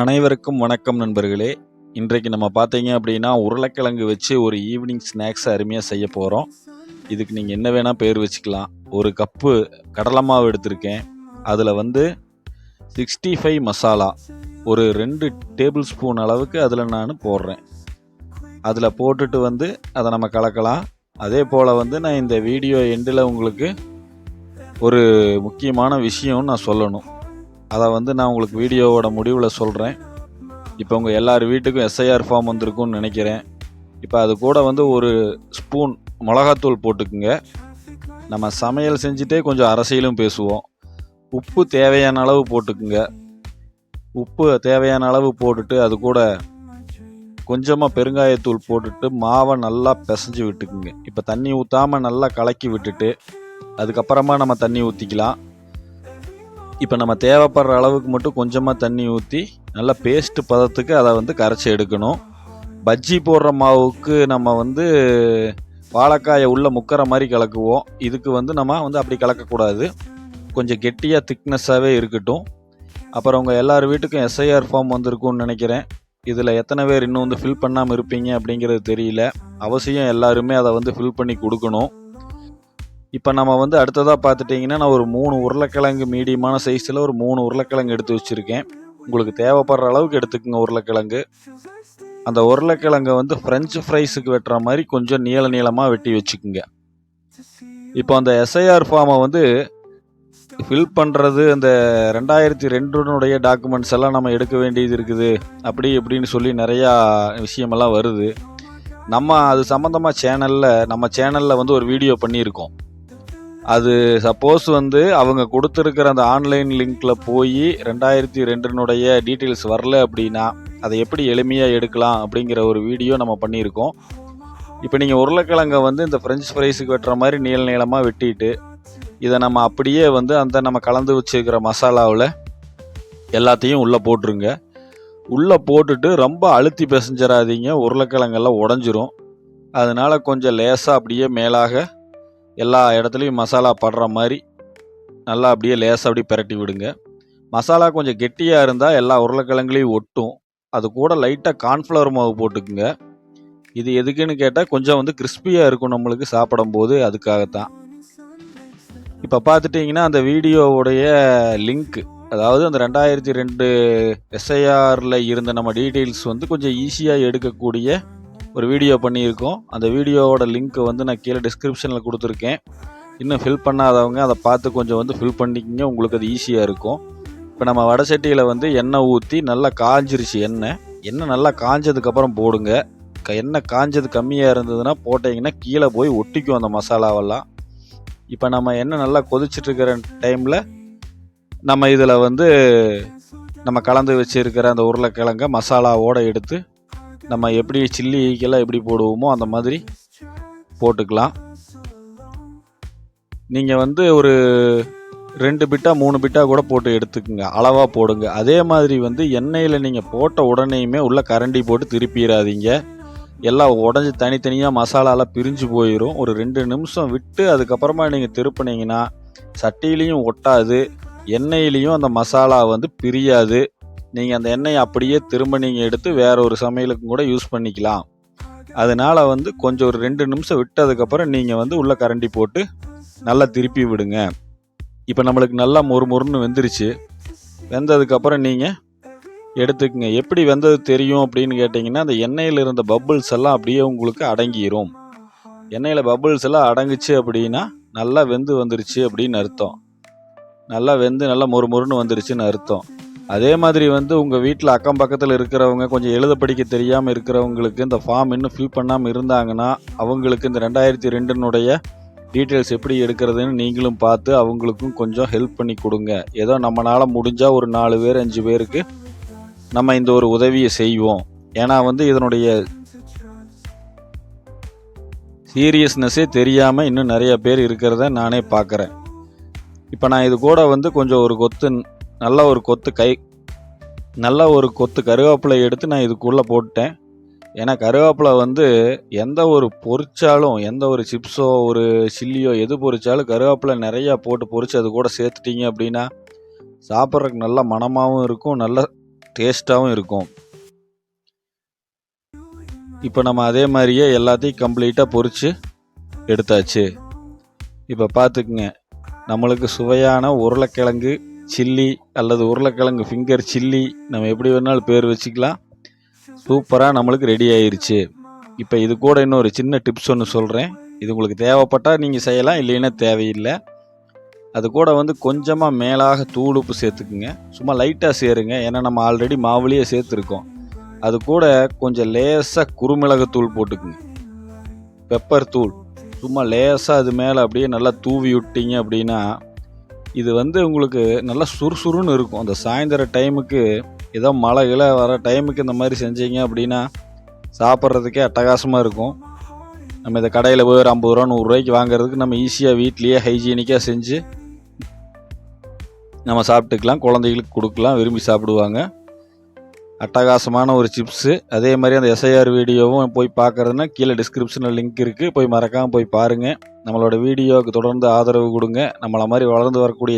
அனைவருக்கும் வணக்கம் நண்பர்களே. இன்றைக்கு நம்ம பார்த்தீங்க அப்படின்னா உருளைக்கிழங்கு வச்சு ஒரு ஈவினிங் ஸ்நாக்ஸ் அருமையாக செய்ய போகிறோம் இதுக்கு நீங்கள் என்ன வேணால் பேர் வச்சுக்கலாம். ஒரு கப்பு கடலை மாவு எடுத்திருக்கேன். அதில் வந்து சிக்ஸ்டி ஃபைவ் மசாலா ஒரு ரெண்டு டேபிள் ஸ்பூன் அளவுக்கு அதில் நான் போடுறேன். அதில் போட்டுட்டு வந்து அதை நம்ம கலக்கலாம். அதே போல் வந்து நான் இந்த வீடியோ எண்டில் உங்களுக்கு ஒரு முக்கியமான விஷயம் நான் சொல்லணும். அதை வந்து நான் உங்களுக்கு வீடியோவோட முடிவில் சொல்கிறேன் இப்போ உங்கள் எல்லார் வீட்டுக்கும் எஸ்ஐஆர் ஃபார்ம் வந்திருக்கும்னு நினைக்கிறேன். இப்போ அது கூட வந்து ஒரு ஸ்பூன் மிளகாத்தூள் போட்டுக்குங்க. நம்ம சமையல் செஞ்சுட்டே கொஞ்சம் அரசியலும் பேசுவோம். உப்பு தேவையான அளவு போட்டுக்குங்க. உப்பு தேவையான அளவு போட்டுட்டு அது கூட கொஞ்சமாக பெருங்காயத்தூள் போட்டுட்டு மாவை நல்லா பிசைஞ்சு விட்டுக்குங்க. இப்போ தண்ணி ஊற்றாமல் நல்லா கலக்கி விட்டுட்டு அதுக்கப்புறமா நம்ம தண்ணி ஊற்றிக்கலாம் இப்போ நம்ம தேவைப்படுற அளவுக்கு மட்டும் கொஞ்சமாக தண்ணி ஊற்றி நல்லா பேஸ்ட் பதத்துக்கு அதை வந்து கரைச்சி எடுக்கணும். பஜ்ஜி போடுற மாவுக்கு நம்ம வந்து வாழைக்காயை உள்ள முக்கிற மாதிரி கலக்குவோம். இதுக்கு வந்து நம்ம வந்து அப்படி கலக்கக்கூடாது. கொஞ்சம் கெட்டியாக திக்னஸ்ஸாகவே இருக்கட்டும். அப்புறம் உங்கள் எல்லார் வீட்டுக்கும் எஸ்ஐஆர் ஃபார்ம் வந்திருக்கும்னு நினைக்கிறேன். இதில் எத்தனை பேர் இன்னும் வந்து ஃபில் பண்ணாமல் இருப்பீங்க அப்படிங்கிறது தெரியல. அவசியம் எல்லாருமே அதை வந்து ஃபில் பண்ணி கொடுக்கணும். இப்போ நம்ம வந்து அடுத்ததாக பார்த்துட்டிங்கன்னா நான் ஒரு மூணு உருளைக்கிழங்கு மீடியமான சைஸில் ஒரு மூணு உருளைக்கிழங்கு எடுத்து வச்சுருக்கேன். உங்களுக்கு தேவைப்படுற அளவுக்கு எடுத்துக்கோங்க உருளைக்கிழங்கு. அந்த உருளைக்கிழங்கை வந்து ஃப்ரெஞ்சு ஃப்ரைஸுக்கு வெட்டுற மாதிரி கொஞ்சம் நீள நீளமாக வெட்டி வச்சுக்கோங்க. இப்போ அந்த எஸ்ஐஆர் ஃபார்மை வந்து ஃபில் பண்ணுறது அந்த ரெண்டாயிரத்தி ரெண்டுனுடைய டாக்குமெண்ட்ஸ் எல்லாம் நம்ம எடுக்க வேண்டியது இருக்குது. அப்படி இப்படின்னு சொல்லி நிறையா விஷயமெல்லாம் வருது. நம்ம அது சம்மந்தமாக சேனலில் நம்ம சேனலில் வந்து ஒரு வீடியோ பண்ணியிருக்கோம். அது சப்போஸ் வந்து அவங்க கொடுத்துருக்கிற அந்த ஆன்லைன் லிங்க்ல போய் ரெண்டாயிரத்தி ரெண்டினுடைய டீட்டெயில்ஸ் வரல அப்படின்னா அதை எப்படி எளிமையாக எடுக்கலாம் அப்படிங்கிற ஒரு வீடியோ நம்ம பண்ணியிருக்கோம். இப்போ நீங்கள் உருளைக்கிழங்கை வந்து இந்த ஃப்ரெஞ்ச் ஃப்ரைஸுக்கு வெட்டுற மாதிரி நீள நீளமாக வெட்டிட்டு இதை நம்ம அப்படியே வந்து அந்த நம்ம கலந்து வச்சுருக்கிற மசாலாவில் எல்லாத்தையும் உள்ளே போட்டுருங்க. உள்ளே போட்டுட்டு ரொம்ப அழுத்தி பிசைஞ்சிடாதீங்க உருளைக்கிழங்கெல்லாம் உடஞ்சிரும். அதனால் கொஞ்சம் லேசாக அப்படியே மேலாக எல்லா இடத்துலையும் மசாலா படுற மாதிரி நல்லா அப்படியே லேசாக அப்படியே பிரட்டி விடுங்க. மசாலா கொஞ்சம் கெட்டியாக இருந்தால் எல்லா உருளைக்கிழங்குலையும் ஒட்டும். அது கூட லைட்டாக கார்ன்ஃப்ளவர் மாவு போட்டுக்குங்க. இது எதுக்குன்னு கேட்டால் கொஞ்சம் வந்து கிறிஸ்பியாக இருக்கும் நம்மளுக்கு சாப்பிடும்போது அதுக்காகத்தான். இப்போ பார்த்துட்டிங்கன்னா அந்த வீடியோவுடைய லிங்க் அதாவது அந்த ரெண்டாயிரத்தி ரெண்டு எஸ்ஐஆரில் இருந்த நம்ம டீட்டெயில்ஸ் வந்து கொஞ்சம் ஈஸியாக எடுக்கக்கூடிய ஒரு வீடியோ பண்ணியிருக்கோம். அந்த வீடியோவோட லிங்க் வந்து நான் கீழே டிஸ்கிரிப்ஷனில் கொடுத்துருக்கேன். இன்னும் ஃபில் பண்ணாதவங்க அதை பார்த்து கொஞ்சம் வந்து ஃபில் பண்ணிக்கிங்க. உங்களுக்கு அது ஈஸியாக இருக்கும். இப்போ நம்ம வடசட்டியில் வந்து எண்ணெய் ஊற்றி நல்லா காஞ்சிருச்சு எண்ணெய். எண்ணெய் நல்லா காஞ்சதுக்கப்புறம் போடுங்க. க- எண்ணெய் காஞ்சது கம்மியாக இருந்ததுன்னா போட்டிங்கன்னா கீழே போய் ஒட்டிக்கும் அந்த மசாலாவெல்லாம். இப்போ நம்ம எண்ணெய் நல்லா கொதிச்சிட்டு இருக்கிற டைமில் நம்ம இதில் வந்து நம்ம கலந்து வச்சுருக்கிற அந்த உருளைக்கிழங்க மசாலாவோடு எடுத்து நம்ம எப்படி சில்லிக்கெல்லாம் எப்படி போடுவோமோ அந்த மாதிரி போட்டுக்கலாம். நீங்கள் வந்து ஒரு ரெண்டு பிட்டா மூணு பிட்டா கூட போட்டு எடுத்துக்கோங்க. அளவாக போடுங்க. அதே மாதிரி வந்து எண்ணெயில் நீங்கள் போட்ட உடனேயுமே உள்ளே கரண்டி போட்டு திருப்பிடாதீங்க. எல்லாம் உடஞ்சி தனித்தனியாக மசாலாலாம் பிரிஞ்சு போயிடும் ஒரு ரெண்டு நிமிஷம் விட்டு அதுக்கப்புறமா நீங்கள் திருப்பினீங்கன்னா சட்டியிலையும் ஒட்டாது எண்ணெயிலையும் அந்த மசாலா வந்து பிரியாது. நீங்கள் அந்த எண்ணெயை அப்படியே திரும்ப நீங்கள் எடுத்து வேற ஒரு சமையலுக்கும் கூட யூஸ் பண்ணிக்கலாம். அதனால் வந்து கொஞ்சம் ஒரு ரெண்டு நிமிஷம் விட்டதுக்கப்புறம் நீங்கள் வந்து உள்ளே கரண்டி போட்டு நல்லா திருப்பி விடுங்க. இப்போ நம்மளுக்கு நல்லா மொறு மொறுன்னு வெந்துருச்சு. வெந்ததுக்கப்புறம் நீங்கள் எடுத்துக்கங்க. எப்படி வெந்தது தெரியும் அப்படின்னு கேட்டிங்கன்னா அந்த எண்ணெயில் இருந்த பப்புள்ஸ் எல்லாம் அப்படியே உங்களுக்கு அடங்கிரும். எண்ணெயில் பப்புள்ஸ் எல்லாம் அடங்குச்சு அப்படின்னா நல்லா வெந்து வந்துருச்சு அப்படின்னு அர்த்தம். நல்லா வெந்து நல்லா மொறு மொறுன்னு வந்துருச்சுன்னு அர்த்தம். அதே மாதிரி வந்து உங்கள் வீட்டில் அக்கம் பக்கத்தில் இருக்கிறவங்க கொஞ்சம் எழுத படிக்க தெரியாமல் இருக்கிறவங்களுக்கு இந்த ஃபார்ம் இன்னும் ஃபில் பண்ணாமல் இருந்தாங்கன்னா அவங்களுக்கு இந்த ரெண்டாயிரத்தி ரெண்டுனுடைய டீட்டெயில்ஸ் எப்படி எடுக்கிறதுன்னு நீங்களும் பார்த்து அவங்களுக்கும் கொஞ்சம் ஹெல்ப் பண்ணி கொடுங்க. ஏதோ நம்மளால் முடிஞ்சால் ஒரு நாலு பேர் அஞ்சு பேருக்கு நம்ம இந்த ஒரு உதவியை செய்வோம். ஏன்னா வந்து இதனுடைய சீரியஸ்னஸ்ஸே தெரியாமல் இன்னும் நிறைய பேர் இருக்கிறத நானே பார்க்குறேன். இப்போ நான் இது கூட வந்து கொஞ்சம் ஒரு கொத்து நல்ல ஒரு கொத்து கை நல்ல ஒரு கொத்து கருவேப்பிலை எடுத்து நான் இதுக்குள்ளே போட்டேன். ஏன்னா கருவேப்பிலை வந்து எந்த ஒரு பொரிச்சாலும் எந்த ஒரு சிப்ஸோ ஒரு சில்லியோ எது பொரிச்சாலும் கருவேப்பிலை நிறையா போட்டு பொரிச்சு அது கூட சேர்த்துட்டீங்க அப்படின்னா சாப்பிட்றதுக்கு நல்ல மணமாகவும் இருக்கும் நல்ல டேஸ்ட்டாகவும் இருக்கும். இப்போ நம்ம அதே மாதிரியே எல்லாத்தையும் கம்ப்ளீட்டாக பொரித்து எடுத்தாச்சு. இப்போ பார்த்துக்குங்க நம்மளுக்கு சுவையான உருளைக்கிழங்கு சில்லி அல்லது உருளைக்கிழங்கு ஃபிங்கர் சில்லி நம்ம எப்படி வேணாலும் பேர் வச்சுக்கலாம். சூப்பராக நம்மளுக்கு ரெடி ஆயிடுச்சு இப்போ இது கூட இன்னொரு சின்ன டிப்ஸ் ஒன்று சொல்கிறேன் இது உங்களுக்கு தேவைப்பட்டால் நீங்கள் செய்யலாம் இல்லைன்னா தேவையில்லை. அது கூட வந்து கொஞ்சமாக மேலாக தூள் உப்பு சேர்த்துக்குங்க. சும்மா லைட்டாக சேருங்க. ஏன்னா நம்ம ஆல்ரெடி மாவுலேயே சேர்த்துருக்கோம். அது கூட கொஞ்சம் லேசாக குறுமிளகு தூள் போட்டுக்குங்க. பெப்பர் தூள். சும்மா லேசாக அது மேலே அப்படியே நல்லா தூவி விட்டீங்க அப்படின்னா இது வந்து உங்களுக்கு நல்லா சுறுசுறுன்னு இருக்கும். அந்த சாயந்தர டைமுக்கு ஏதோ மழை கிளை வர டைமுக்கு இந்த மாதிரி செஞ்சீங்க அப்படின்னா சாப்பிட்றதுக்கே அட்டகாசமாக இருக்கும். நம்ம இந்த கடையில் போய் ஒரு ஐம்பது ரூபா நூறுரூவாய்க்கு வாங்குறதுக்கு நம்ம ஈஸியாக வீட்லேயே ஹைஜீனிக்காக செஞ்சு நம்ம சாப்பிட்டுக்கலாம். குழந்தைகளுக்கு கொடுக்கலாம் விரும்பி சாப்பிடுவாங்க. அட்டகாசமான ஒரு சிப்ஸு. அதே மாதிரி அந்த எஸ்ஐஆர் வீடியோவும் போய் பார்க்குறதுனா கீழே டிஸ்கிரிப்ஷனில் லிங்க் இருக்குது போய் மறக்காமல் போய் பாருங்கள் நம்மளோட வீடியோவுக்கு தொடர்ந்து ஆதரவு கொடுங்க. நம்மளை மாதிரி வளர்ந்து வரக்கூடிய